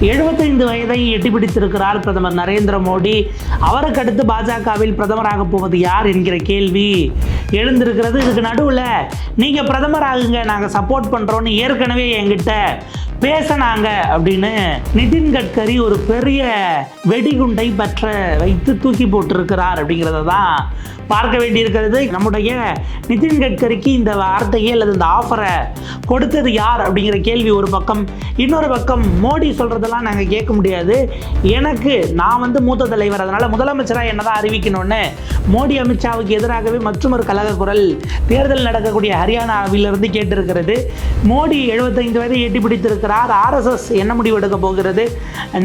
எழுபத்தைந்து வயதை எட்டி பிடித்திருக்கிறார் பிரதமர் நரேந்திர மோடி. அவருக்கு அடுத்து பாஜகவில் பிரதமராக போவது யார் என்கிற கேள்வி எழுந்திருக்கிறது. இதுக்கு நடுவில் நீங்கள் பிரதமர் ஆகுங்க நாங்கள் சப்போர்ட் பண்ணுறோன்னு ஏற்கனவே என்கிட்ட பேசினாங்க அப்படின்னு நிதின் கட்கரி ஒரு பெரிய வெடிகுண்டை பற்ற வைத்து தூக்கி போட்டிருக்கிறார் அப்படிங்கிறத தான் பார்க்க வேண்டியிருக்கிறது. நம்முடைய நிதின் கட்கரிக்கு இந்த வார்த்தையை அல்லது இந்த ஆஃபரை கொடுத்தது யார் அப்படிங்கிற கேள்வி ஒரு பக்கம். இன்னொரு பக்கம் மோடி சொல்கிறதெல்லாம் நாங்கள் கேட்க முடியாது. எனக்கு நான் வந்து மூத்த தலைவர் அதனால் முதலமைச்சராக என்னதான் அறிவிக்கணும்னு மோடி அமித்ஷாவுக்கு எதிராகவே மற்றொரு கழக குரல் தேர்தல் நடக்கக்கூடிய ஹரியானாவிலிருந்து கேட்டிருக்கிறது. மோடி எழுபத்தைந்து வயதை எட்டி பிடித்திருக்கிறார். ஆர்எஸ்எஸ் என்ன முடிவு எடுக்க போகிறது?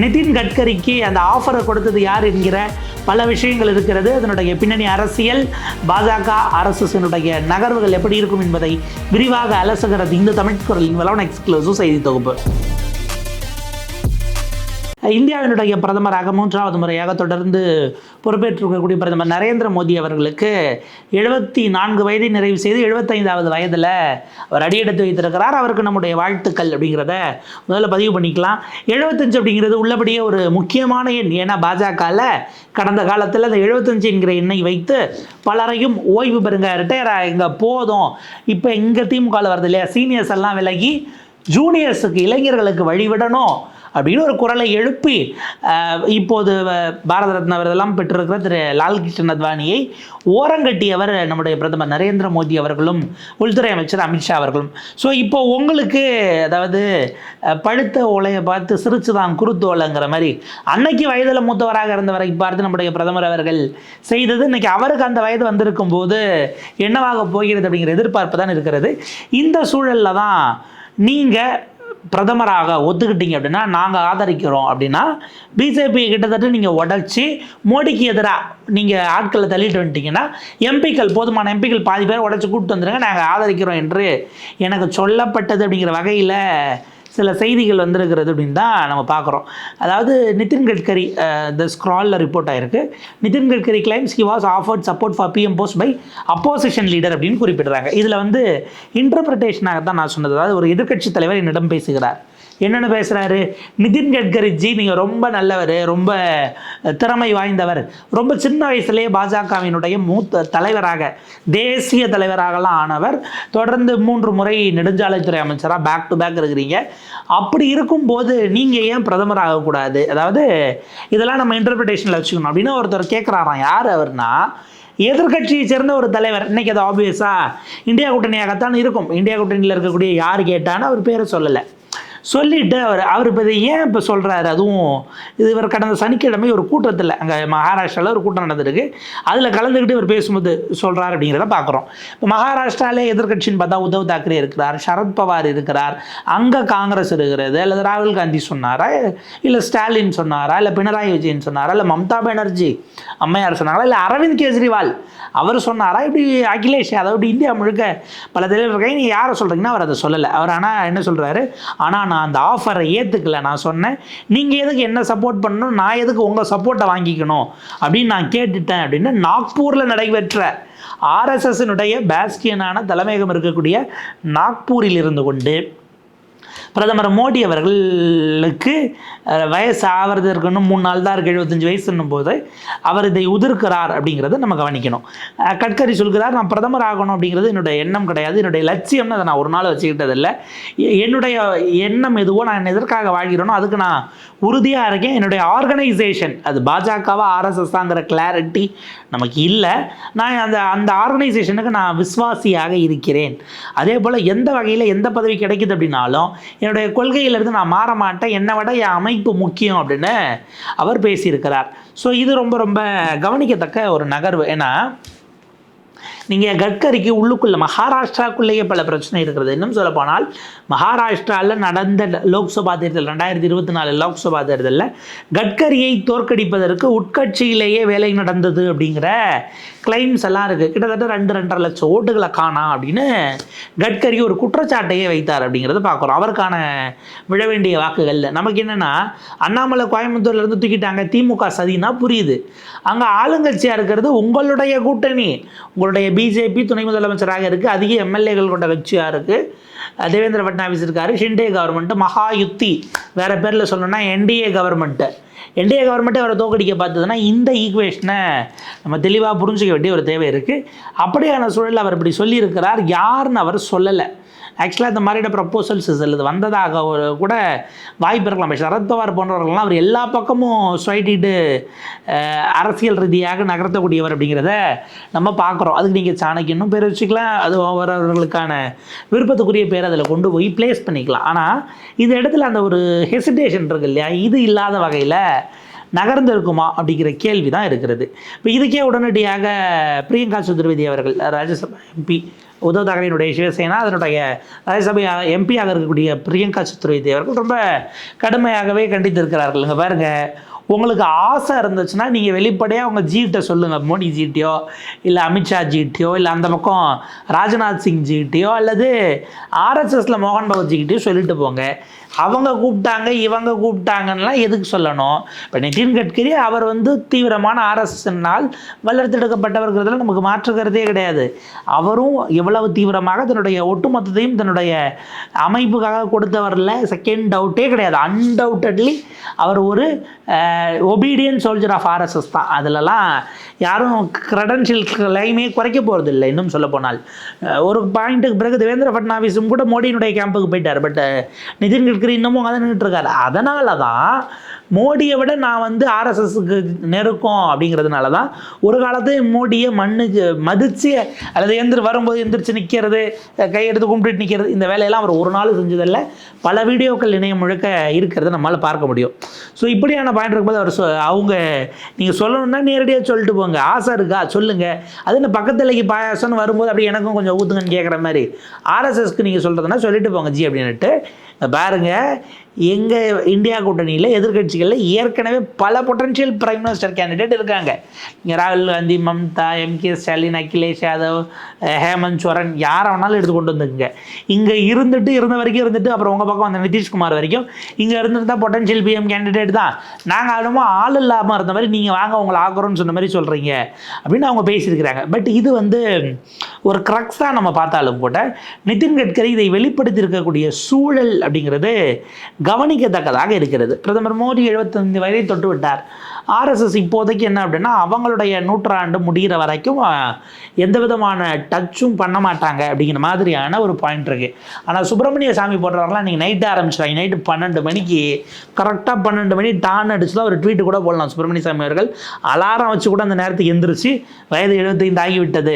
நிதின் கட்கரிக்கு அந்த ஆஃபரை கொடுத்தது யார் என்கிற பல விஷயங்கள் இருக்கிறது. அதனுடைய பின்னணி அரசியல். பாஜக ஆர்எஸ்எஸ்னுடைய நகர்வுகள் எப்படி இருக்கும் என்பதை விரிவாக அலசுகிறது இந்த தமிழ் குரலின் வளவன் எக்ஸ்க்ளூசிவ் செய்தி தொகுப்பு. இந்தியாவினுடைய பிரதமராக மூன்றாவது முறையாக தொடர்ந்து பொறுப்பேற்றிருக்கக்கூடிய பிரதமர் நரேந்திர மோடி அவர்களுக்கு எழுபத்தி நான்கு வயதை நிறைவு செய்து எழுபத்தைந்தாவது வயதில் அவர் அடியெடுத்து வைத்திருக்கிறார். அவருக்கு நம்முடைய வாழ்த்துக்கள் அப்படிங்கிறத முதல்ல பதிவு பண்ணிக்கலாம். எழுபத்தஞ்சு அப்படிங்கிறது உள்ளபடியே ஒரு முக்கியமான எண். ஏன்னா பாஜகவில் கடந்த காலத்தில் அந்த எழுபத்தஞ்சு என்கிற எண்ணை வைத்து பலரையும் ஓய்வு பெறுங்க ரிட்டையர் ஆகுங்க போதும். இப்போ இங்கே திமுகவில் வருது இல்லையா? சீனியர்ஸ் எல்லாம் விலகி ஜூனியர்ஸுக்கு இளைஞர்களுக்கு வழிவிடணும். அப்படின்னு ஒரு குரலை எழுப்பி இப்போது பாரத ரத்ன விருதெல்லாம் பெற்றிருக்கிற திரு லால்கிருஷ்ணன் அத்வானியை ஓரங்கட்டியவர் நம்முடைய பிரதமர் நரேந்திர மோடி அவர்களும் உள்துறை அமைச்சர் அமித்ஷா அவர்களும். ஸோ இப்போ உங்களுக்கு அதாவது பழுத்த ஓலையை பார்த்து சிரிச்சு தான் குருத்தோலைங்கிற மாதிரி அன்னைக்கு வயதில் மூத்தவராக இருந்தவரை பார்த்து நம்முடைய பிரதமர் அவர்கள் செய்தது இன்னைக்கு அவருக்கு அந்த வயது வந்திருக்கும் போது என்னவாக போகிறது அப்படிங்கிற எதிர்பார்ப்பு தான் இருக்கிறது. இந்த சூழலில் தான் நீங்கள் பிரதமராக ஒத்துக்கிட்டீங்க அப்படின்னா நாங்கள் ஆதரிக்கிறோம் அப்படின்னா பிஜேபி கிட்டத்தட்ட நீங்கள் உடச்சி மோடிக்கு எதிராக நீங்கள் ஆட்களை தள்ளிட்டு வந்துட்டீங்கன்னா எம்பிக்கள் போதுமான எம்பிக்கள் பாதி பேர் உடச்சி கூப்பிட்டு வந்துடுங்க நாங்கள் ஆதரிக்கிறோம் என்று எனக்கு சொல்லப்பட்டது அப்படிங்கிற வகையில் சில செய்திகள் வந்திருக்கிறது அப்படின்னு தான் நம்ம பார்க்குறோம். அதாவது நிதின் கட்கரி த ஸ்க்ராலில் ரிப்போர்ட் ஆயிருக்கு. Nitin Gadkari claims he was offered support for PM post by opposition leader அப்படின்னு குறிப்பிடுறாங்க. இதில் வந்து இன்டர்பிரிட்டேஷனாக தான் நான் சொன்னது. அதாவது ஒரு எதிர்க்கட்சி தலைவர் என்னிடம் பேசுகிறார். என்னென்னு பேசுகிறாரு நிதின் கட்கரிஜி நீங்கள் ரொம்ப நல்லவர் ரொம்ப திறமை வாய்ந்தவர். ரொம்ப சின்ன வயசுலேயே பாஜகவினுடைய மூத்த தலைவராக தேசிய தலைவராகலாம் ஆனவர். தொடர்ந்து மூன்று முறை நெடுஞ்சாலைத்துறை அமைச்சராக பேக் டு பேக் இருக்கிறீங்க. அப்படி இருக்கும்போது நீங்கள் ஏன் பிரதமர் ஆகக்கூடாது? அதாவது இதெல்லாம் நம்ம இன்டர்பிரிட்டேஷனில் வச்சுக்கணும். அப்படின்னு ஒருத்தர் கேட்குறாராம் யார் அவர்னா? எதிர்கட்சியை சேர்ந்த ஒரு தலைவர். இன்னைக்கு அது ஆப்வியஸாக இந்தியா கூட்டணியாகத்தான் இருக்கும். இந்தியா கூட்டணியில் இருக்கக்கூடிய யார் கேட்டான்னு அவர் பேரை சொல்லலை. சொல்லிட்டு அவர் அவர் இப்போ இதை ஏன் இப்போ சொல்கிறாரு அதுவும் இது இவர் கடந்த சனிக்கிழமை ஒரு கூட்டத்தில் அங்கே மகாராஷ்டிராவில் ஒரு கூட்டம் நடந்திருக்கு. அதில் கலந்துக்கிட்டு இவர் பேசும்போது சொல்கிறார் அப்படிங்கிறத பார்க்குறோம் இப்போ மகாராஷ்டிராவிலே எதிர்க்கட்சின்னு பார்த்தா உத்தவ் தாக்கரே இருக்கிறார் சரத்பவார் இருக்கிறார். அங்கே காங்கிரஸ் இருக்கிறது அல்லது ராகுல் காந்தி சொன்னாரா? இல்லை ஸ்டாலின் சொன்னாரா? இல்லை பினராயி விஜயன் சொன்னாரா? இல்லை மம்தா பானர்ஜி அம்மையார் சொன்னாரா இல்லை அரவிந்த் கெஜ்ரிவால் அவர் சொன்னாரா? இப்படி அகிலேஷ் யாதவ் இப்படி இந்தியா முழுக்க பல தலைவர் இருக்காங்க நீங்கள் யாரை சொல்கிறீங்கன்னா அவர் அதை சொல்லலை. அவர் ஆனால் என்ன சொல்கிறாரு ஆனால் நான் அந்த ஆஃபரை ஏற்றுக்கல நான் சொன்னேன் நீங்கள் எதுக்கு என்ன சப்போர்ட் பண்ணணும்? நான் எதுக்கு உங்கள் சப்போர்ட்டை வாங்கிக்கணும்? அப்படின்னு நான் கேட்டுட்டேன் அப்படின்னு நாக்பூரில் நடைபெற்ற ஆர்எஸ்எஸ்னுடைய பாஸ்கியனான தலைமையகம் இருக்கக்கூடிய நாக்பூரில் இருந்து கொண்டு பிரதமர் மோடி அவர்களுக்கு வயசு ஆகிறதுக்கு இன்னும் மூணு நாள் தான் இருக்குது எழுபத்தஞ்சு வயசுன்னும் போது அவர் இதை உதிர்க்கிறார் அப்படிங்கிறத நம்ம கவனிக்கணும். கட்கரி சொல்கிறார் நான் பிரதமர் ஆகணும் அப்படிங்கிறது என்னுடைய எண்ணம் கிடையாது. என்னுடைய லட்சியம்னு அதை நான் ஒரு நாள் வச்சுக்கிட்டதில்லை. என்னுடைய எண்ணம் எதுவோ நான் எதற்காக வாழ்கிறேனோ அதுக்கு நான் உறுதியாக இருக்கேன். என்னுடைய ஆர்கனைசேஷன் அது பாஜகவா ஆர்எஸ்எஸ்ஸாங்கிற கிளாரிட்டி நமக்கு இல்லை. நான் அந்த அந்த ஆர்கனைசேஷனுக்கு நான் விஸ்வாசியாக இருக்கிறேன். அதே போல் எந்த வகையில் எந்த பதவி கிடைக்குது அப்படின்னாலும் என்னுடைய கொள்கையிலிருந்து நான் மாற மாட்டேன். என்னை விட என் அமைப்பு முக்கியம் அப்படின்னு அவர் பேசியிருக்கிறார். ஸோ இது ரொம்ப ரொம்ப கவனிக்கத்தக்க ஒரு நகர்வு. ஏன்னா நீங்கள் கட்கரிக்கு உள்ளுக்குள்ளே மகாராஷ்டிராக்குள்ளேயே பல பிரச்சனை இருக்கிறது. இன்னும் சொல்ல போனால் மகாராஷ்டிராவில் நடந்த லோக்சபா தேர்தல் ரெண்டாயிரத்தி இருபத்தி நாலு லோக்சபா தேர்தலில் கட்கரியை தோற்கடிப்பதற்கு உட்கட்சியிலேயே வேலை நடந்தது அப்படிங்கிற கிளைம்ஸ் எல்லாம் இருக்குது கிட்டத்தட்ட ரெண்டு ரெண்டரை லட்சம் ஓட்டுகளை காணா அப்படின்னு கட்கரி ஒரு குற்றச்சாட்டையே வைத்தார் அப்படிங்கிறத பார்க்குறோம். அவருக்கான விழ வேண்டிய வாக்குகளில். நமக்கு என்னென்னா அண்ணாமலை கோயம்புத்தூர்லேருந்து தூக்கிட்டாங்க. திமுக சதினா புரியுது. அங்கே ஆளுங்கட்சியாக இருக்கிறது உங்களுடைய கூட்டணி. உங்களுடைய பிஜேபி துணை முதலமைச்சராக இருக்குது அதிக எம்எல்ஏகள் கொண்ட கட்சியாக இருக்குது தேவேந்திர ஃபட்னாவிஸ் இருக்கார். ஷிண்டே கவர்மெண்ட்டு மகா யுக்தி. வேறு பேரில் சொல்லணும்னா என்டிஏ கவர்மெண்ட்டு என்டிஏ கவர்மெண்ட்டை அவரை தோக்கடிக்க பார்த்ததுன்னா இந்த ஈக்குவேஷனை நம்ம தெளிவாக புரிஞ்சிக்க வேண்டிய ஒரு தேவை இருக்குது அப்படியான சூழலில் அவர் இப்படி சொல்லியிருக்கிறார். யாருன்னு அவர் சொல்லலை. ஆக்சுவலாக இந்த மாதிரியான ப்ரப்போசல்ஸ் இது வந்ததாக ஒரு கூட வாய்ப்பு இருக்கலாம். சரத்பவார் போன்றவர்கள்லாம் அவர் எல்லா பக்கமும் சுவைட்டிட்டு அரசியல் ரீதியாக நகர்த்தக்கூடியவர் அப்படிங்கிறத நம்ம பார்க்குறோம். அதுக்கு நீங்கள் சாணக்கியனும் பேர் வச்சுக்கலாம் அது அவரவர்களுக்கான விருப்பத்துக்குரிய பேர் அதில் கொண்டு போய் ப்ளேஸ் பண்ணிக்கலாம். ஆனால் இந்த இடத்துல அந்த ஒரு ஹெசிடேஷன் இருக்கு இல்லையா? இது இல்லாத வகையில் நகர்ந்து இருக்குமா அப்படிங்கிற கேள்வி தான் இருக்கிறது. இப்போ இதுக்கே உடனடியாக பிரியங்கா சதுர்வேதி அவர்கள் ராஜ்யசபா எம்பி உத்தவ் தாக்கரேனுடைய சிவசேனா அதனுடைய ராஜ்யசபை எம்பியாக இருக்கக்கூடிய பிரியங்கா சதுர்வேதி அவர்கள் ரொம்ப கடுமையாகவே கண்டித்திருக்கிறார்கள். இங்கே பாருங்கள் உங்களுக்கு ஆசை இருந்துச்சுன்னா நீங்கள் வெளிப்படையாக உங்கள் ஜிகிட்ட சொல்லுங்கள் மோடி ஜிகிட்டையோ இல்லை அமித்ஷா ஜிகிட்டையோ இல்லை அந்த பக்கம் ராஜ்நாத் சிங் ஜிகிட்டயோ அல்லது ஆர்எஸ்எஸில் மோகன் பகவத் ஜிகிட்டையோ சொல்லிட்டு போங்க. அவங்க கூப்பிட்டாங்க இவங்க கூப்பிட்டாங்கன்னா எதுக்கு சொல்லணும்? இப்போ நிதின் கட்கரி அவர் வந்து தீவிரமான ஆர்எஸ்எஸ்னால் வளர்த்தெடுக்கப்பட்டவர்கிறதுல நமக்கு மாற்றுக்கிறதே கிடையாது. அவரும் எவ்வளவு தீவிரமாக தன்னுடைய ஒட்டுமொத்தத்தையும் தன்னுடைய அமைப்புக்காக கொடுத்தவரில் செகண்ட் டவுட்டே கிடையாது. அன்டவுட்டட்லி அவர் ஒரு ஒபீடியன் சோல்ஜர் ஆஃப் ஆர்எஸ்எஸ் தான். அதிலலாம் யாரும் க்ரெடென்ஷியல் கிளைமே குறைக்க போகிறது இல்லை இன்னும் சொல்ல போனால். ஒரு பாயிண்ட்டுக்கு பிறகு தேவேந்திர ஃபட்னாவிஸும் கூட மோடியினுடைய கேம்புக்கு போயிட்டார். பட் நிதின் கட்கரி இன்னமும் அதை நின்றுட்டுருக்காரு அதனால தான் மோடியை விட நான் வந்து ஆர்எஸ்எஸ்க்கு நெருக்கம் அப்படிங்கிறதுனால தான் ஒரு காலத்து மோடியை மண்ணுக்கு மதித்து அல்லது எந்திரி வரும்போது எந்திரிச்சு நிற்கிறது கையெடுத்து கும்பிட்டு நிற்கிறது இந்த வேலையெல்லாம் அவர் ஒரு நாள் செஞ்சதில்லை. பல வீடியோக்கள் இணையம் முழுக்க இருக்கிறத நம்மளால் பார்க்க முடியும். ஸோ இப்படியான பாயிண்ட் இருக்கும்போது அவர் சொ அவங்க நீங்கள் சொல்லணும்னா நேரடியாக சொல்லிட்டு போங்க. ஆசை இருக்கா? சொல்லுங்கள் அது இந்த பக்கத்துலைக்கு பாயாசம்னு வரும்போது அப்படி எனக்கும் கொஞ்சம் ஊற்றுங்கன்னு கேட்குற மாதிரி. ஆர்எஸ்எஸ்க்கு நீங்கள் சொல்கிறதுனா சொல்லிட்டு போங்க ஜி அப்படின்னுட்டு. பாருங்க. எங்கள் இந்தியா கூட்டணியில் எதிர்கட்சிகளில் ஏற்கனவே பல பொட்டன்ஷியல் பிரைம் மினிஸ்டர் கேண்டிடேட் இருக்காங்க. இங்கே ராகுல் காந்தி மம்தா எம்கே ஸ்டாலின் அகிலேஷ் யாதவ் ஹேமந்த் சோரன் யாரை வேணாலும் எடுத்து கொண்டு வந்துக்குங்க. இங்கே இருந்துட்டு இருந்த வரைக்கும் இருந்துட்டு அப்புறம் உங்கள் பக்கம் வந்த நிதிஷ்குமார் வரைக்கும் இங்கே இருந்துட்டு தான் பொட்டன்ஷியல் பிஎம் கேண்டிடேட் தான். நாங்கள் ஆளுமோ ஆள் இல்லாமல் இருந்த மாதிரி நீங்கள் வாங்க உங்களை ஆக்குறோம்னு சொன்ன மாதிரி சொல்கிறீங்க அப்படின்னு அவங்க பேசியிருக்கிறாங்க. பட் இது வந்து ஒரு க்ரக்ஸாக நம்ம பார்த்தாலும் கூட நிதின் கட்கரி இதை வெளிப்படுத்தி இருக்கக்கூடிய சூழல் அப்படிங்கிறது கவனிக்கத்தக்கதாக இருக்கிறது. பிரதமர் மோடி எழுபத்தஞ்சு வயதை தொட்டு விட்டார் ஆர்எஸ்எஸ் இப்போதைக்கு என்ன அப்படின்னா அவங்களுடைய நூற்றாண்டு முடிகிற வரைக்கும் எந்த விதமான டச்சும் பண்ண மாட்டாங்க அப்படிங்கிற மாதிரியான ஒரு பாயிண்ட் இருக்குது ஆனால் சுப்பிரமணிய சாமி போடுறவங்களாம் நீங்கள் நைட்டு ஆரம்பிச்சிட்டாங்க நைட்டு பன்னெண்டு மணிக்கு கரெக்டாக பன்னெண்டு மணி டான் அடிச்சு தான் ஒரு ட்வீட்டு கூட போடலாம் சுப்பிரமணிய சாமி அவர்கள். அலாரம் வச்சு கூட அந்த நேரத்துக்கு எந்திரிச்சு வயது எழுபத்தைந்து ஆகிவிட்டது.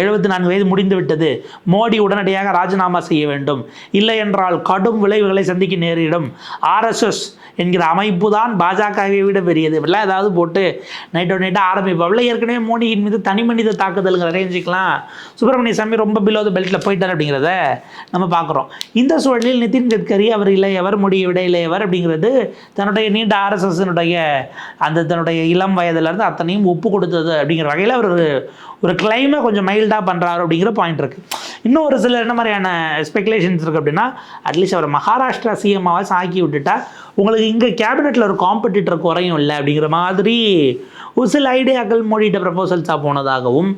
எழுபத்தி நான்கு வயது முடிந்து விட்டது. மோடி உடனடியாக ராஜினாமா செய்ய வேண்டும். இல்லை என்றால் கடும் விளைவுகளை சந்திக்க நேரிடும். ஆர்எஸ்எஸ் என்கிற அமைப்பு தான் பாஜகவை விட பெரியது. இப்படிலாம் ஏதாவது போட்டு நைட்டோட நைட்டாக ஆரம்பிப்பாவில் ஏற்கனவே மோடியின் மீது தனி மனித தாக்குதலுங்கிற ரேஞ்சுக்கலாம் சுப்பிரமணிய சாமி ரொம்ப பிலோ த பெல்ட்டில் போயிட்டார் அப்படிங்கிறத நம்ம பார்க்குறோம். இந்த சூழலில் நிதின் கட்கரி அவர் இளையவர் முடிய விட இளையவர் அப்படிங்கிறது தன்னுடைய நீண்ட ஆர்எஸ்எஸ்னுடைய அந்த தன்னுடைய இளம் வயதிலேருந்து அத்தனையும் ஒப்பு கொடுத்தது அப்படிங்கிற வகையில் அவர் ஒரு கிளைமை கொஞ்சம் மைல்டாக பண்ணுறாரு அப்படிங்கிற பாயிண்ட் இருக்குது இன்னும் ஒரு சில என்ன மாதிரியான ஸ்பெகுலேஷன்ஸ் இருக்குது அப்படின்னா அட்லீஸ்ட் அவர் மகாராஷ்டிரா சிஎம்மாவை சாக்கி விட்டுட்டா உங்களுக்கு இங்கே கேபினெட்டில் ஒரு காம்படிட்டர் குறையும் இல்லை அப்படிங்கிற மாதிரி ஒரு சில ஐடியாக்கள் மோடிட்ட ப்ரப்போசல்ஸாக போனதாகவும்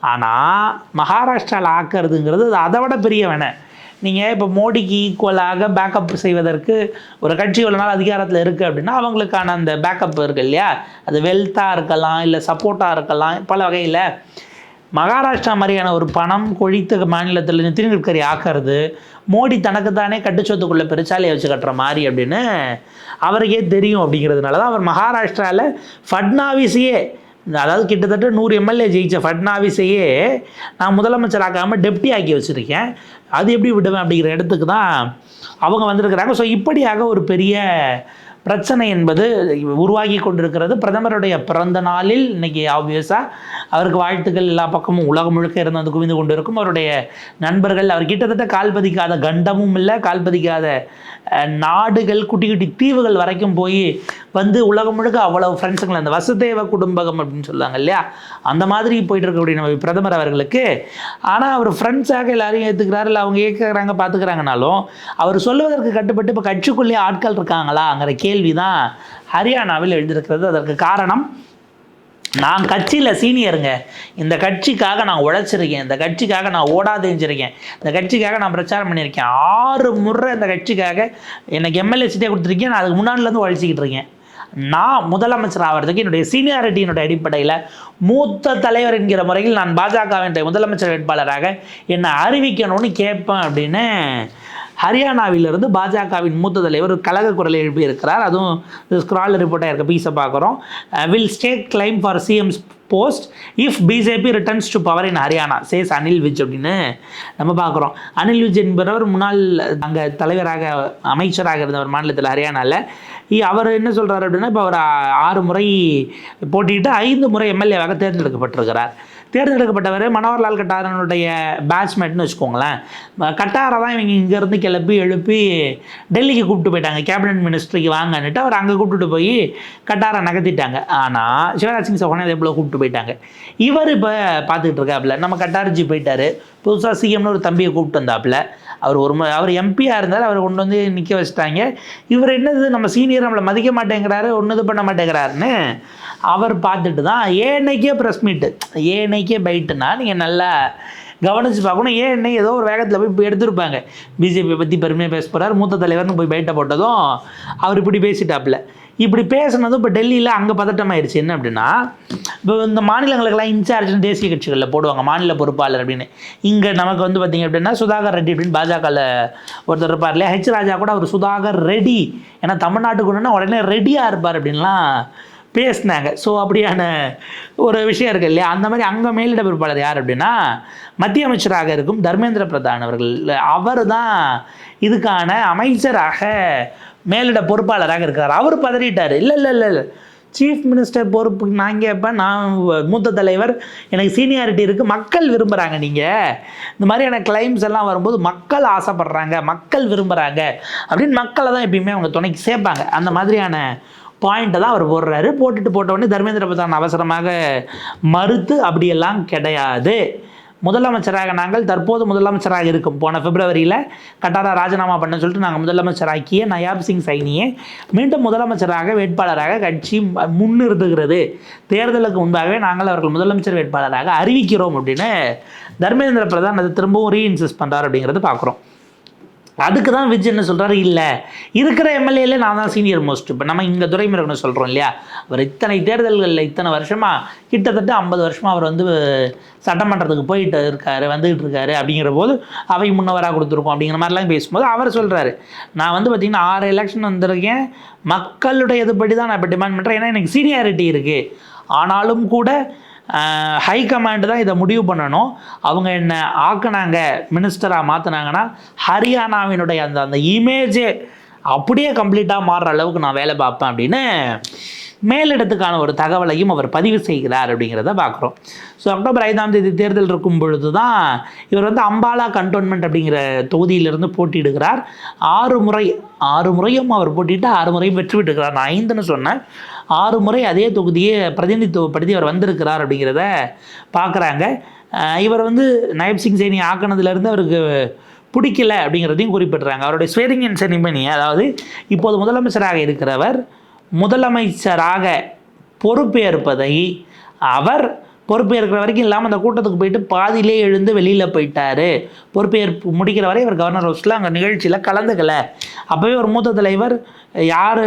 ஆனால் மகாராஷ்டிராவில் ஆக்கிறதுங்கிறது அது அதை விட பெரிய வேணை நீங்கள் இப்போ மோடிக்கு ஈக்குவலாக பேக்கப் செய்வதற்கு ஒரு கட்சி இவ்வளோ நாள் அதிகாரத்தில் இருக்குது அப்படின்னா அவங்களுக்கான அந்த பேக்கப் இருக்குது இல்லையா? அது வெல்த்தாக இருக்கலாம் இல்லை சப்போர்ட்டாக இருக்கலாம் பல வகையில். மகாராஷ்டிரா மாதிரியான ஒரு பணம் கொழித்த மாநிலத்தில் நிதின் கட்கரி ஆக்கிறது மோடி தனக்கு தானே கட்டுச்சொத்துக்குள்ளே பெருச்சாலையை வச்சு கட்டுற மாதிரி அப்படின்னு அவருக்கே தெரியும் அப்படிங்கிறதுனால தான் அவர் மகாராஷ்டிராவில் ஃபட்னாவிஸையே அதாவது கிட்டத்தட்ட நூறு எம்எல்ஏ ஜெயிச்ச ஃபட்னாவிஸையே நான் முதலமைச்சர் ஆக்காமல் டெப்டி ஆக்கி வச்சுருக்கேன். அது எப்படி விடுவேன் அப்படிங்கிற இடத்துக்கு தான் அவங்க வந்திருக்கிறாங்க. ஸோ இப்படியாக ஒரு பெரிய பிரச்சனை என்பது உருவாகி கொண்டிருக்கிறது. பிரதமருடைய பிறந்த நாளில் இன்னைக்கு ஆப்வியஸாக அவருக்கு வாழ்த்துக்கள் எல்லா பக்கமும் உலகம் முழுக்க இருந்து வந்து குவிந்து கொண்டிருக்கும். அவருடைய நண்பர்கள் அவர் கிட்டத்தட்ட கால் பதிக்காத கண்டமும் இல்லை கால் பதிக்காத நாடுகள் குட்டி குட்டி தீவுகள் வரைக்கும் போய் வந்து உலகம் முழுக்க அவ்வளவு ஃப்ரெண்ட்ஸுங்களை அந்த வசுதேவ குடும்பகம் அப்படின்னு சொல்லுவாங்க இல்லையா? அந்த மாதிரி போயிட்டு இருக்கக்கூடிய நம்ம பிரதமர் அவர்களுக்கு. ஆனால் அவர் ஃப்ரெண்ட்ஸாக எல்லாரையும் ஏற்றுக்கிறாரு இல்லை அவங்க ஏற்கிறாங்க பார்த்துக்கிறாங்கனாலும் அவர் சொல்லுவதற்கு கட்டுப்பட்டு இப்போ கட்சிக்குள்ளேயே ஆட்கள் இருக்காங்களாங்கிற கேள்வி தான் ஹரியானாவில் எழுதியிருக்கிறது அதற்கு காரணம் நான் கட்சியில் சீனியருங்க. இந்த கட்சிக்காக நான் உழைச்சிருக்கேன். இந்த கட்சிக்காக நான் ஓடாதேஞ்சிருக்கேன். இந்த கட்சிக்காக நான் பிரச்சாரம் பண்ணியிருக்கேன். ஆறு முறை இந்த கட்சிக்காக எனக்கு எம்எல்ஏ சீட்டே கொடுத்துருக்கேன். நான் அதுக்கு முன்னாடிலேருந்து உழைச்சிக்கிட்டு இருக்கேன். நான் முதலமைச்சர் ஆகிறதுக்கு என்னுடைய சீனியாரிட்டியினுடைய அடிப்படையில் மூத்த தலைவர் என்கிற முறையில் நான் பாஜகவினுடைய முதலமைச்சர் வேட்பாளராக என்னை அறிவிக்கணும்னு கேட்பேன் அப்படின்னு ஹரியானாவிலிருந்து பாஜகவின் மூத்த தலைவர் ஒரு கழக குரலை எழுப்பியிருக்கிறார். அதுவும் ஸ்க்ரால் ரிப்போர்ட்டாக இருக்க பீஸை பார்க்குறோம். Will stake claim for CM's post if BJP returns to power in Haryana says Anil Vij அப்படின்னு நம்ம பார்க்குறோம். அனில் விஜ் என்பவர் முன்னாள் அங்கே தலைவராக அமைச்சராக இருந்தவர் மாநிலத்தில் ஹரியானாவில் அவர் என்ன சொல்கிறார் அப்படின்னா இப்போ அவர் ஆறு முறை போட்டிட்டு ஐந்து முறை எம்எல்ஏவாக தேர்ந்தெடுக்கப்பட்டிருக்கிறார். தேர்ந்தெடுக்கப்பட்டவர் மனோகர்லால் கட்டாரனுடைய பேட்ச்மேட்னு வச்சுக்கோங்களேன். கட்டாரை தான் இவங்க இங்கேருந்து கிளப்பி எழுப்பி டெல்லிக்கு கூப்பிட்டு போயிட்டாங்க. கேபினட் மினிஸ்ட்ரிக்கு வாங்கன்னுட்டு அவர் அங்கே கூப்பிட்டு போய் கட்டாரை நகர்த்திட்டாங்க. ஆனால் சிவராஜ் சிங் சௌஹான் அதே போல் கூப்பிட்டு போயிட்டாங்க. இவர் இப்போ பார்த்துக்கிட்டு இருக்காப்புல நம்ம கட்டார்ஜி போயிட்டார். புதுசாக சிஎம்னு ஒரு தம்பியை கூப்பிட்டு வந்தாப்புல. அவர் ஒரு அவர் எம்பியாக இருந்தார் அவர் கொண்டு வந்து நிற்க வச்சுட்டாங்க. இவர் என்னது நம்ம சீனியர் நம்மளை மதிக்க மாட்டேங்கிறாரு ஒன்று இது பண்ண மாட்டேங்கிறாருன்னு அவர் பார்த்துட்டு தான் ஏனைக்கே ப்ரெஸ் மீட்டு ஏனைக்கே பைட்டுனா நீங்கள் நல்லா கவனித்து பார்க்கணும். ஏன் என்ன ஏதோ ஒரு வேகத்தில் போய் இப்போ எடுத்திருப்பாங்க. பிஜேபியை பற்றி பெருமையாக பேச போகிறார் மூத்த தலைவர்னு போய் பைட்டை போட்டதும் அவர் இப்படி பேசிட்டாப்புல. இப்படி பேசுனதும் இப்போ டெல்லியில் அங்கே பதட்டமாயிருச்சு. என்ன அப்படின்னா இப்போ இந்த மாநிலங்களுக்கெல்லாம் இன்சார்ஜ்னு தேசிய கட்சிகளில் போடுவாங்க மாநில பொறுப்பாளர் அப்படின்னு. இங்கே நமக்கு வந்து பார்த்திங்க அப்படின்னா சுதாகர் ரெட்டி அப்படின்னு பாஜகவில் ஒருத்தர் இருப்பார் இல்லையா ஹெச் ராஜா கூட அவர் சுதாகர் ரெடி ஏன்னா தமிழ்நாட்டுக்கு ஒன்றுனா உடனே ரெடியாக இருப்பார் அப்படின்லாம் பேசினாங்க. ஸோ அப்படியான ஒரு விஷயம் இருக்கு இல்லையா? அந்த மாதிரி அங்கே மேலிட பொறுப்பாளர் யார் அப்படின்னா மத்திய அமைச்சராக இருக்கும் தர்மேந்திர பிரதான் அவர்கள். அவர் தான் இதுக்கான அமைச்சராக மேலிட பொறுப்பாளராக இருக்கார். அவர் பதறிட்டார். இல்லை இல்லை இல்லை இல்லை. சீஃப் மினிஸ்டர் பொறுப்பு நான் கேட்பேன் நான் மூத்த தலைவர் எனக்கு சீனியாரிட்டி இருக்குது மக்கள் விரும்புகிறாங்க நீங்கள் இந்த மாதிரியான கிளைம்ஸ் எல்லாம் வரும்போது மக்கள் ஆசைப்படுறாங்க. மக்கள் விரும்புகிறாங்க அப்படின்னு மக்களை தான் எப்பயுமே அவங்க துணைக்கு சேர்ப்பாங்க. அந்த மாதிரியான பாயிண்ட்டை தான் அவர் போடுறாரு. போட்டுட்டு போட்ட உடனே தர்மேந்திர பிரதான் அவசரமாக மறுத்து அப்படியெல்லாம் கிடையாது. முதலமைச்சராக நாங்கள் தற்போது முதலமைச்சராக இருக்கும். போன பிப்ரவரியில் கட்டாரா ராஜினாமா பண்ண சொல்லிட்டு நாங்கள் முதலமைச்சராக்கிய நயாப் சிங் சைனியை மீண்டும் முதலமைச்சராக வேட்பாளராக கட்சி முன்னிறுத்துகிறது. தேர்தலுக்கு முன்பாகவே நாங்கள் அவர்கள் முதலமைச்சர் வேட்பாளராக அறிவிக்கிறோம் அப்படின்னு தர்மேந்திர பிரதான் அது திரும்பவும் ரீஇன்சிஸ்ட் பண்ணுறார் அப்படிங்கிறது பார்க்குறோம் அதுக்கு தான் விஜய் என்ன சொல்கிறாரு இல்லை. இருக்கிற எம்எல்ஏல நான் தான் சீனியர் மோஸ்ட் இப்போ நம்ம இங்கே துரைமுருகன் சொல்கிறோம் இல்லையா? அவர் இத்தனை தேர்தல்களில் இத்தனை வருஷமாக கிட்டத்தட்ட ஐம்பது வருஷமாக அவர் வந்து சட்டமன்றத்துக்கு போயிட்டு இருக்காரு வந்துகிட்டு இருக்காரு அப்படிங்கிற போது அவை முன்னவராக கொடுத்துருக்கோம் அப்படிங்கிற மாதிரிலாம் பேசும்போது அவர் சொல்கிறாரு நான் வந்து பார்த்திங்கன்னா ஆறு எலெக்ஷன் வந்திருக்கேன். மக்களுடைய இதுபடி தான் நான் இப்போ டிமாண்ட் பண்ணுறேன் ஏன்னா எனக்கு சீனியாரிட்டி இருக்குது ஆனாலும் கூட ஹை கமாண்டு தான் இதை முடிவு பண்ணணும். அவங்க என்ன ஆக்குனாங்க மினிஸ்டராக மாற்றினாங்கன்னா ஹரியானாவினுடைய அந்த அந்த இமேஜே அப்படியே கம்ப்ளீட்டாக மாறுற அளவுக்கு நான் வேலை பார்ப்பேன் அப்படின்னு மேலிடத்துக்கான ஒரு தகவலையும் அவர் பதிவு செய்கிறார் அப்படிங்கிறத பார்க்குறோம். ஸோ அக்டோபர் ஐந்தாம் தேதி தேர்தல் இருக்கும் பொழுது தான் இவர் வந்து அம்பாலா கண்டோன்மெண்ட் அப்படிங்கிற தொகுதியிலிருந்து போட்டியிடுகிறார். ஆறு முறை ஆறு முறையும் அவர் போட்டிட்டு ஆறு முறையும் வெற்றி பெற்றுக்கிறார். நான் ஐந்துன்னு சொன்னேன். ஆறு முறை அதே தொகுதியை பிரதிநிதித்துவப்படுத்தி அவர் வந்திருக்கிறார் அப்படிங்கிறத பார்க்குறாங்க. இவர் வந்து நயப் சிங் சேனி ஆக்கினதுலேருந்து அவருக்கு பிடிக்கல அப்படிங்கிறதையும் குறிப்பிட்றாங்க. அவருடைய ஸ்வேரிங்கன் இன் அதாவது இப்போது முதலமைச்சராக இருக்கிறவர் முதலமைச்சராக பொறுப்பேற்பதை அவர் பொறுப்பேற்கிற வரைக்கும் இல்லாமல் அந்த கூட்டத்துக்கு போயிட்டு பாதியிலே எழுந்து வெளியில் போயிட்டாரு. பொறுப்பேற்பு முடிக்கிற வரை இவர் கவர்னர் ஹவுஸில் அங்கே நிகழ்ச்சியில் கலந்துக்கல. அப்போவே ஒரு மூத்த தலைவர் யார்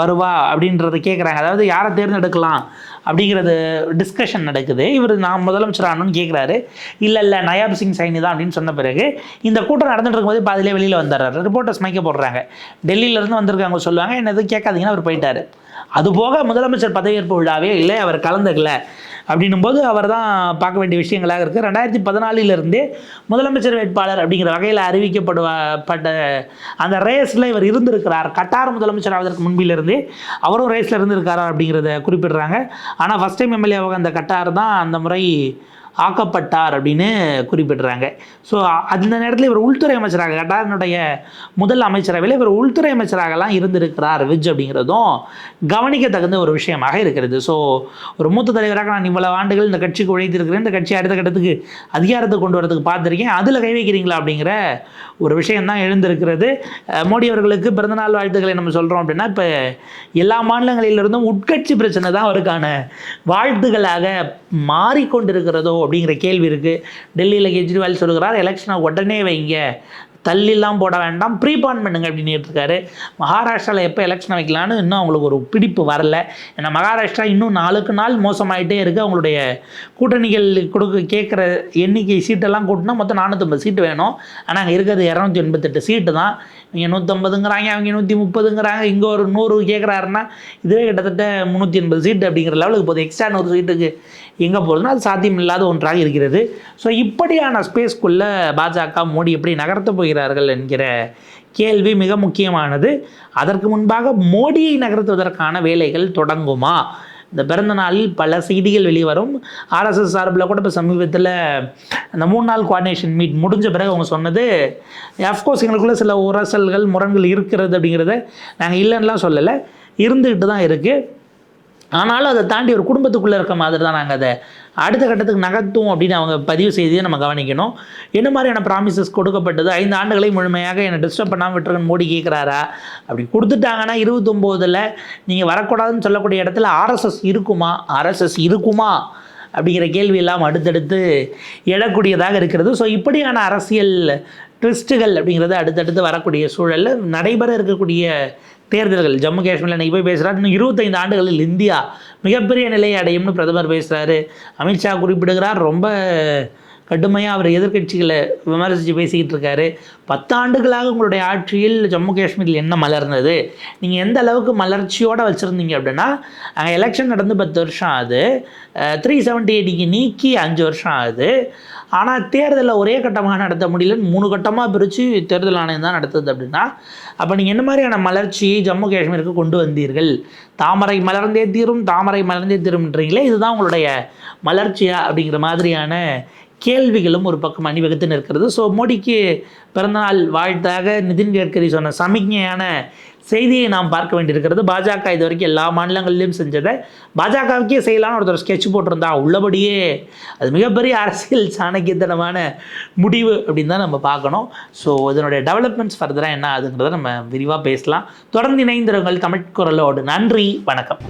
வருவா? அப்படின்றத கேட்குறாங்க அதாவது யாரை தேர்ந்தெடுக்கலாம் அப்படிங்கிறது டிஸ்கஷன் நடக்குது. இவர் நான் முதலமைச்சர் ஆகணும்னு கேட்குறாரு இல்லை இல்லை நயாப் சிங் சைனி தான் அப்படின்னு சொன்ன பிறகு இந்த கூட்டம் நடந்துட்டு இருக்கும்போது பாதியிலே வெளியில் வந்துடுறாரு ரிப்போர்ட்டர்ஸ் மைக்க போடுறாங்க. டெல்லியிலேருந்து வந்திருக்காங்க சொல்லுவாங்க. என்ன எதுவும் கேட்காதீங்கன்னு அவர் போயிட்டாரு. அதுபோக முதலமைச்சர் பதவியேற்பு விழாவே இல்லை. அவர் கலந்துக்கல. அப்படின்னும் போது அவர் தான் பார்க்க வேண்டிய விஷயங்களாக இருக்குது ரெண்டாயிரத்தி பதினாலிலிருந்தே முதலமைச்சர் வேட்பாளர் அப்படிங்கிற வகையில் அறிவிக்கப்படுவப்பட்ட அந்த ரேஸில் இவர் இருந்திருக்கிறார். கட்டார் முதலமைச்சர் ஆவதற்கு முன்பிலிருந்தே அவரும் ரேஸில் இருந்திருக்காரா அப்படிங்கிறத குறிப்பிடுறாங்க. ஆனால் ஃபஸ்ட் டைம் எம்எல்ஏவாக அந்த கட்டார் தான் அந்த முறை ஆக்கப்பட்டார் அப்படின்னு குறிப்பிடுறாங்க. ஸோ அந்த நேரத்தில் இவர் உள்துறை அமைச்சராக கட்டாரனுடைய முதல் அமைச்சரவையில் இவர் உள்துறை அமைச்சராகலாம் இருந்திருக்கிறார் விஜ் அப்படிங்கிறதும் கவனிக்க தகுந்த ஒரு விஷயமாக இருக்கிறது. ஸோ ஒரு மூத்த தலைவராக நான் இவ்வளவு ஆண்டுகள் இந்த கட்சிக்கு உழைத்திருக்கிறேன் இந்த கட்சி அடுத்த கட்டத்துக்கு அதிகாரத்தை கொண்டு வரதுக்கு பார்த்துருக்கேன் அதில் கை வைக்கிறீங்களா அப்படிங்கிற ஒரு விஷயம்தான் எழுந்திருக்கிறது. மோடி அவர்களுக்கு பிறந்தநாள் வாழ்த்துக்களை நம்ம சொல்கிறோம் அப்படின்னா இப்போ எல்லா மாநிலங்களிலிருந்தும் உட்கட்சி பிரச்சனை தான் அவருக்கான வாழ்த்துக்களாக மாறிக்கொண்டிருக்கிறதோ அப்படிங்கிற கேள்வி இருக்குது டெல்லியில் கெஜ்ரிவால் சொல்கிறார் எலெக்ஷனை உடனே வைங்க. தள்ளிலாம் போட வேண்டாம் ப்ரீபான் பண்ணுங்க அப்படின்னு இருக்காரு மகாராஷ்டிராவில் எப்போ எலெக்ஷன் வைக்கலான்னு இன்னும் அவங்களுக்கு ஒரு பிடிப்பு வரல. ஏன்னா மகாராஷ்டிரா இன்னும் நாளுக்கு நாள் மோசமாயிட்டே இருக்குது அவங்களுடைய கூட்டணிகள் கொடுக்க கேட்குற எண்ணிக்கை சீட்டெல்லாம் கூட்டினா மொத்தம் நானூற்றம்பது சீட்டு வேணும். ஆனால் அங்கே இருக்கிறது இரநூத்தி எண்பத்தெட்டு சீட்டு தான். இவங்க நூற்றம்பதுங்கிறாங்க அவங்க நூற்றி முப்பதுங்கிறாங்க இங்கே ஒரு நூறு கேட்குறாருன்னா இதுவே கிட்டத்தட்ட முந்நூற்றி எண்பது சீட்டு அப்படிங்கிற லெவலுக்கு போகுது. எக்ஸ்ட்ரா நூறு சீட்டுக்கு எங்கே போகுதுன்னா அது சாத்தியமில்லாத ஒன்றாக இருக்கிறது. ஸோ இப்படியான ஸ்பேஸ்க்குள்ளே பாஜக மோடி எப்படி நகர்த்தப் போகிறார்கள் என்கிற கேள்வி மிக முக்கியமானது. அதற்கு முன்பாக மோடியை நகர்த்துவதற்கான வேலைகள் தொடங்குமா? இந்த பிறந்த நாளில் பல செய்திகள் வெளிவரும் ஆர்எஸ்எஸ் சார்பில் கூட இப்போ சமீபத்தில் அந்த மூணு நாள் குவாடினேஷன் மீட் முடிஞ்ச பிறகு அவங்க சொன்னது அஃப்கோர்ஸ் எங்களுக்குள்ளே சில உரசல்கள் முரண்கள் இருக்கிறது அப்படிங்கிறத நாங்கள் இல்லைன்னுலாம் சொல்லலை. இருந்துக்கிட்டு தான் இருக்குது ஆனாலும் அதை தாண்டி ஒரு குடும்பத்துக்குள்ளே இருக்க மாதிரி தான் நாங்கள் அதை அடுத்த கட்டத்துக்கு நகர்த்தும் அப்படின்னு அவங்க பதிவு செய்தியை நம்ம கவனிக்கணும். என்ன மாதிரியான ப்ராமிசஸ் கொடுக்கப்பட்டது? ஐந்து ஆண்டுகளை முழுமையாக என்னை டிஸ்டர்ப் பண்ணாமல் விட்டுருங்கன்னு மோடி கேட்குறாரா அப்படி கொடுத்துட்டாங்கன்னா இருபத்தொம்போதில் நீங்கள் வரக்கூடாதுன்னு சொல்லக்கூடிய இடத்துல ஆர்எஸ்எஸ் இருக்குமா? ஆர்எஸ்எஸ் இருக்குமா? அப்படிங்கிற கேள்வி எல்லாம் அடுத்தடுத்து எழக்கூடியதாக இருக்கிறது. ஸோ இப்படியான அரசியல் ட்விஸ்ட்டுகள் அப்படிங்கிறது அடுத்தடுத்து வரக்கூடிய சூழலில் நடைபெற இருக்கக்கூடிய தேர்தல்கள். ஜம்மு காஷ்மீரில் இன்றைக்கி போய் பேசுகிறார் இன்னும் இருபத்தைந்து ஆண்டுகளில் இந்தியா மிகப்பெரிய நிலையை அடையும்னு பிரதமர் பேசுகிறாரு அமித்ஷா குறிப்பிடுகிறார். ரொம்ப கடுமையாக அவர் எதிர்க்கட்சிகளை விமர்சித்து பேசிக்கிட்டு இருக்காரு. பத்தாண்டுகளாக உங்களுடைய ஆட்சியில் ஜம்மு காஷ்மீரில் என்ன மலர்ந்தது? நீங்கள் எந்த அளவுக்கு மலர்ச்சியோடு வச்சுருந்தீங்க அப்படின்னா அங்கே எலெக்ஷன் நடந்து பத்து வருஷம் ஆகுது. த்ரீ செவன்ட்டி எயிட்டிக்கு நீக்கி அஞ்சு வருஷம் ஆகுது. ஆனால் தேர்தலில் ஒரே கட்டமாக நடத்த முடியலன்னு மூணு கட்டமாக பிரித்து தேர்தல் ஆணையம் தான் நடத்துது அப்படின்னா அப்போ நீங்கள் என்ன மாதிரியான மலர்ச்சியை ஜம்மு காஷ்மீருக்கு கொண்டு வந்தீர்கள்? தாமரை மலர்ந்தே தீரும் தாமரை மலர்ந்தே தீரும்ன்றீங்களே இதுதான் உங்களுடைய மலர்ச்சியா அப்படிங்கிற மாதிரியான கேள்விகளும் ஒரு பக்கம் அணிவகுத்துன்னு இருக்கிறது ஸோ மோடிக்கு பிறந்தநாள் வாழ்த்தாக நிதின் கட்கரி சொன்ன சமிக்ஞையான செய்தியை நாம் பார்க்க வேண்டியிருக்கிறது. பாஜக இது வரைக்கும் எல்லா மாநிலங்களிலும் செஞ்சதை பாஜகவுக்கே செய்யலாம்னு ஒருத்தர் ஸ்கெட்ச் போட்டிருந்தா உள்ளபடியே அது மிகப்பெரிய அரசியல் சாணக்கியத்தனமான முடிவு அப்படின்னு தான் நம்ம பார்க்கணும். ஸோ இதனுடைய டெவலப்மெண்ட்ஸ் ஃபர்தராக என்ன ஆகுதுங்கிறத நம்ம விரிவாக பேசலாம். தொடர்ந்து இணைந்திருங்கள் தமிழ் குரலோடு. நன்றி வணக்கம்.